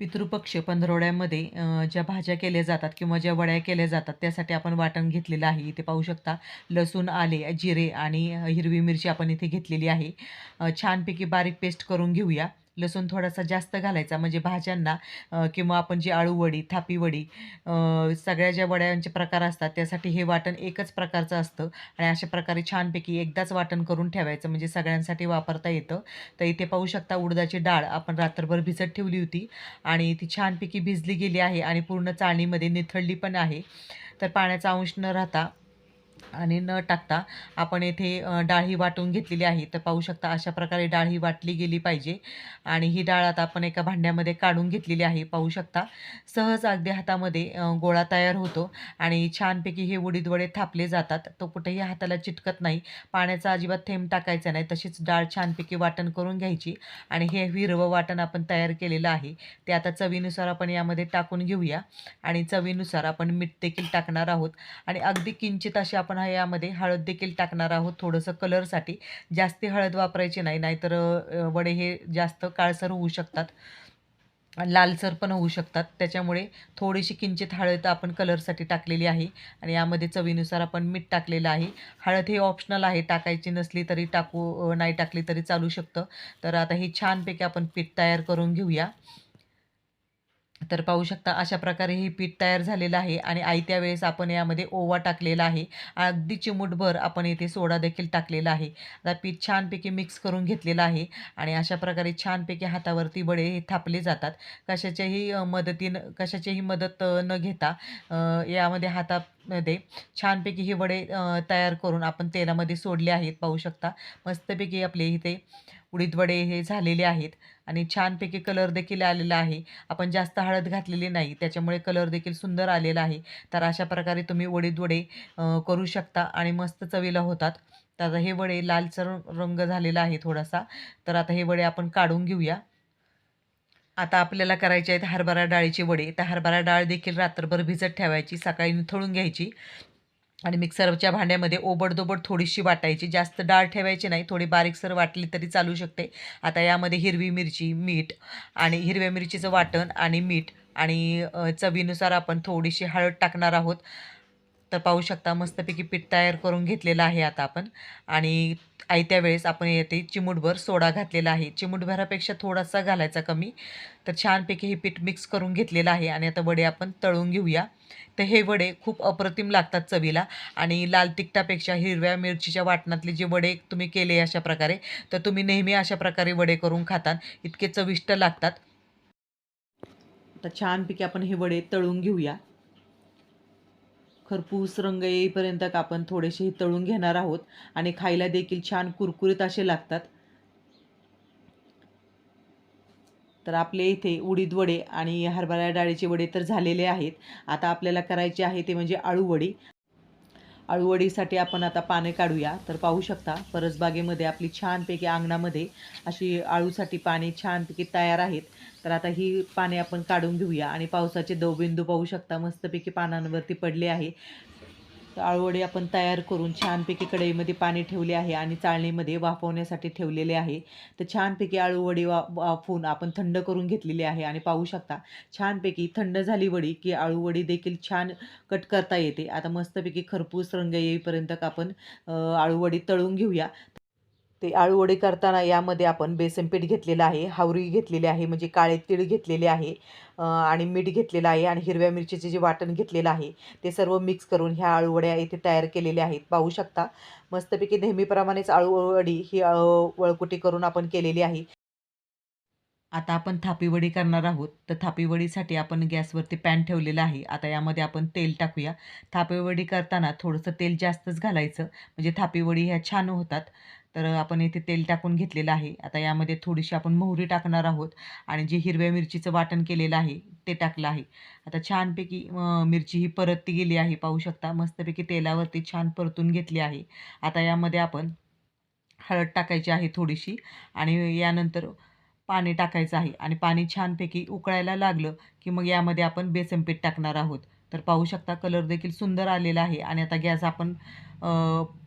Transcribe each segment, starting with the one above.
पितृपक्ष पंधरवड्यामध्ये ज्या भाज्या केल्या जातात किंवा ज्या वड्या केल्या जातात त्यासाठी आपण वाटण घेतलेलं आहे. इथे पाहू शकता लसूण आले जिरे आणि हिरवी मिरची आपण इथे घेतलेली आहे. छानपैकी बारीक पेस्ट करून घेऊया. लसूण थोडासा जास्त घालायचा. म्हणजे भाज्यांना किंवा आपण जी आळूवडी थापीवडी सगळ्या ज्या वड्यांचे प्रकार असतात त्यासाठी हे वाटण एकच प्रकारचं असतं. आणि अशा प्रकारे छानपैकी एकदाच वाटण करून ठेवायचं. म्हणजे सगळ्यांसाठी वापरता येतं. तर इथे पाहू शकता उडदाची डाळ आपण रात्रभर भिजत ठेवली होती. आणि ती छानपैकी भिजली गेली आहे. आणि पूर्ण चाळणीमध्ये निथळली पण आहे. तर पाण्याचा अंश न राहता आणि न टाकता आपण येथे डाळ ही वाटून घेतलेली आहे. तर पाहू शकता अशा प्रकारे डाळ ही वाटली गेली पाहिजे. आणि ही डाळ आता आपण एका भांड्यामध्ये काढून घेतलेली आहे. पाहू शकता सहज अगदी हातामध्ये गोळा तयार होतो. आणि छानपैकी हे उडीद वडे थापले जातात. तो कुठेही हाताला चिटकत नाही. पाण्याचा अजिबात थेंब टाकायचा नाही. तशीच डाळ छानपैकी वाटण करून घ्यायची. आणि हे हिरवं वाटण आपण तयार केलेलं आहे. ते आता चवीनुसार आपण यामध्ये टाकून घेऊया. आणि चवीनुसार आपण मीठ देखील टाकणार आहोत. आणि अगदी किंचित असे आपण आपण यामध्ये हळद देखील टाकणार आहोत थोडंसं कलरसाठी. जास्ती हळद वापरायची नाही नाहीतर वडे हे जास्त काळसर होऊ शकतात. लालसर पण होऊ शकतात. त्याच्यामुळे थोडीशी किंचित हळद आपण कलरसाठी टाकलेली आहे आणि यामध्ये चवीनुसार आपण मीठ टाकलेलं आहे. हळद हे ऑप्शनल आहे टाकायची नसली तरी टाकू नाही टाकली तरी चालू शकतं. तर आता हे छानपैकी आपण पीठ तयार करून घेऊया. तर पाहू शकता अशा प्रकारे हे पीठ तयार झालेलं आहे आणि आयत्या वेळेस आपण यामध्ये ओवा टाकलेला आहे. अगदी चिमूटभर आपण येथे सोडा देखील टाकलेला आहे. आता पीठ छानपैकी मिक्स करून घेतलेलं आहे आणि अशा प्रकारे छानपैकी हातावरती वडे हे थापले जातात. कशाच्याही मदतीनं कशाचीही मदत न घेता यामध्ये यामध्ये हातामध्ये छानपैकी हे वडे तयार करून आपण तेलामध्ये सोडले आहेत. पाहू शकता मस्तपैकी आपले इथे उडीद वडे हे झालेले आहेत आणि छानपैकी कलर देखील आलेला आहे. आपण जास्त हळद घातलेली नाही त्याच्यामुळे कलर देखील सुंदर आलेला आहे. तर अशा प्रकारे तुम्ही उडीद वडे करू शकता आणि मस्त चवीला होतात. तर आता हे वडे लालसर रंग झालेला आहे थोडासा. तर आता हे वडे आपण काढून घेऊया. आता आपल्याला करायचे आहेत हरभरा डाळीचे वडे. तर हरभरा डाळ देखील रात्रभर भिजत ठेवायची सकाळी निथळून घ्यायची. आणि मिक्सरच्या भांड्यामध्ये ओबडदोबड थोडीशी वाटायची. जास्त डाळ ठेवायची नाही. थोडी बारीकसर वाटली तरी चालू शकते. आता यामध्ये हिरवी मिरची मीठ आणि हिरव्या मिरचीचं वाटण आणि मीठ आणि चवीनुसार आपण थोडीशी हळद टाकणार आहोत. तर पाहू शकता मस्तपैकी पीठ तयार करून घेतलेलं आहे आता आपण. आणि आयत्या वेळेस आपण येते चिमूटभर सोडा घातलेला आहे. चिमूटभरापेक्षा थोडासा घालायचा कमी. तर छानपैकी हे पीठ मिक्स करून घेतलेलं आहे. आणि आता वडे आपण तळून घेऊया. तर हे वडे खूप अप्रतिम लागतात चवीला. आणि लाल तिखटापेक्षा हिरव्या मिरचीच्या वाटणातले जे वडे तुम्ही केले अशा प्रकारे तर तुम्ही नेहमी अशा प्रकारे वडे करून खातात. इतके चविष्ट लागतात. आता छानपैकी आपण हे वडे तळून घेऊया. खरपूस रंग येईपर्यंत आपण थोडेसे तळून घेणार आहोत आणि खायला देखील छान कुरकुरीत असे लागतात. तर आपले इथे उडीद वडे आणि हरभरा डाळीचे वडे तर झालेले आहेत. आता आपल्याला करायचे आहे ते म्हणजे आळू वडे अळूवडीसाठी आपण आता पाने काढूया. तर पाहू शकता परसबागेमध्ये आपली छानपैकी अंगणामध्ये अशी आळूसाठी पाने छानपैकी तयार आहेत. तर आता ही पाने आपण काढून घेऊया. आणि पावसाचे दवबिंदू पाहू शकता मस्तपैकी पानांवरती पडले आहे. आळूवडी आपण तयार करून छानपैकी कढईमध्ये पाणी ठेवले आहे आणि चाळणीमध्ये वाफवण्यासाठी ठेवलेले आहे. तर छानपैकी आळूवडी वा वाफवून आपण थंड करून घेतलेली आहे आणि पाहू शकता छानपैकी थंड झाली वडी की आळूवडी देखील छान कट करता येते. आता मस्तपैकी खरपूस रंग येईपर्यंत का आपण आळूवडी तळून घेऊया. ते आळूवडी करताना यामध्ये आपण बेसन पीठ घेतलेलं आहे हावरी घेतलेली आहे म्हणजे काळे तीळ घेतलेले आहे आणि मीठ घेतलेलं आहे आणि हिरव्या मिरचीचे जे वाटण घेतलेलं आहे ते सर्व मिक्स करून ह्या आळूवड्या इथे तयार केलेल्या आहेत. पाहू शकता मस्तपैकी नेहमीप्रमाणेच आळूवडी ही वळकुटी करून आपण केलेली आहे. आता आपण थापीवडी करणार आहोत. तर थापीवडीसाठी आपण गॅसवरती पॅन ठेवलेला आहे. आता यामध्ये आपण तेल टाकूया. थापीवडी करताना थोडंसं तेल जास्तच घालायचं. म्हणजे थापीवडी ह्या छान होतात. तर आपण इथे तेल टाकून घेतलेलं आहे. आता यामध्ये थोडीशी आपण मोहरी टाकणार आहोत आणि जे हिरव्या मिरचीचं वाटण केलेलं आहे ते टाकलं आहे. आता छानपैकी मिरची ही परतती गेली आहे पाहू शकता. मस्तपैकी तेलावरती छान परतून घेतली आहे. आता यामध्ये आपण हळद टाकायची आहे थोडीशी आणि यानंतर पाणी टाकायचं आहे आणि पाणी छानपैकी उकळायला लागलं की मग यामध्ये आपण बेसन पीठ टाकणार आहोत. तर पाहू शकता कलर देखील सुंदर आलेला आहे. आणि आता गॅस आपण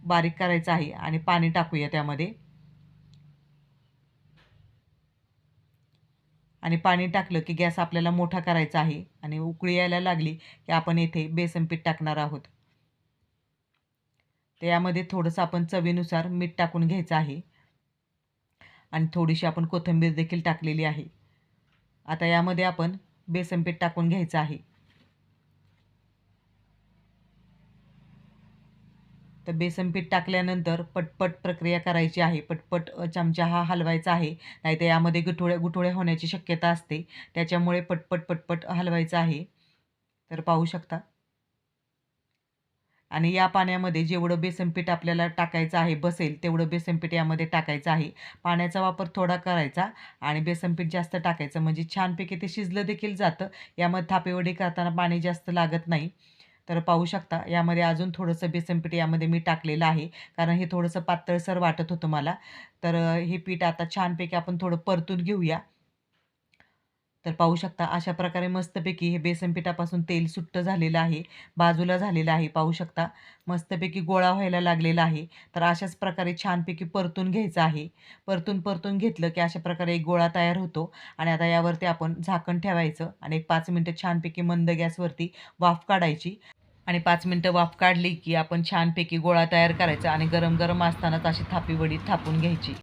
बारीक करायचा आहे आणि पाणी टाकूया त्यामध्ये. आणि पाणी टाकलं की गॅस आपल्याला मोठा करायचा आहे आणि उकळी यायला लागली की आपण येथे बेसन पीठ टाकणार आहोत. तर यामध्ये थोडंसं आपण चवीनुसार मीठ टाकून घ्यायचं आहे. आणि थोडीशी आपण कोथिंबीर देखील टाकलेली आहे. आता यामध्ये आपण बेसन पीठ टाकून घ्यायचं आहे. तर बेसन पीठ टाकल्यानंतर पटपट प्रक्रिया करायची आहे. पटपट चमचा हा हलवायचा आहे. नाहीतर यामध्ये गुठोळ्या गुठोळ्या होण्याची शक्यता असते. त्याच्यामुळे पटपट पटपट हलवायचं आहे. तर पाहू शकता. आणि या पाण्यामध्ये जेवढं बेसनपीठ आपल्याला टाकायचं आहे बसेल तेवढं बेसनपीठ यामध्ये टाकायचं आहे. पाण्याचा वापर थोडा करायचा आणि बेसनपीठ जास्त टाकायचं. म्हणजे छानपैकी ते शिजलं देखील जातं. यामध्ये थापेवडी करताना पाणी जास्त लागत नाही. तर पाहू शकता. यामध्ये अजून थोडंसं बेसन पीठ यामध्ये मी टाकलेलं आहे. कारण हे थोडंसं पातळसर वाटत होतं मला. तर हे पीठ आता छानपैकी आपण थोडं परतून घेऊया. तर पाहू शकता अशा प्रकारे मस्तपैकी हे बेसन पिठापासून तेल सुट्ट झालेलं आहे. बाजूला झालेलं आहे पाहू शकता. मस्तपैकी गोळा व्हायला लागलेला आहे. तर अशाच प्रकारे छानपैकी परतून घ्यायचं आहे. परतून परतून घेतलं की अशा प्रकारे एक गोळा तयार होतो. आणि आता यावरती आपण झाकण ठेवायचं आणि एक पाच मिनटं छानपैकी मंद गॅसवरती वाफ काढायची. आणि पाच मिनटं वाफ काढली की आपण छानपैकी गोळा तयार करायचा आणि गरम गरम असतानाच अशी थापी वडी थापून घ्यायची.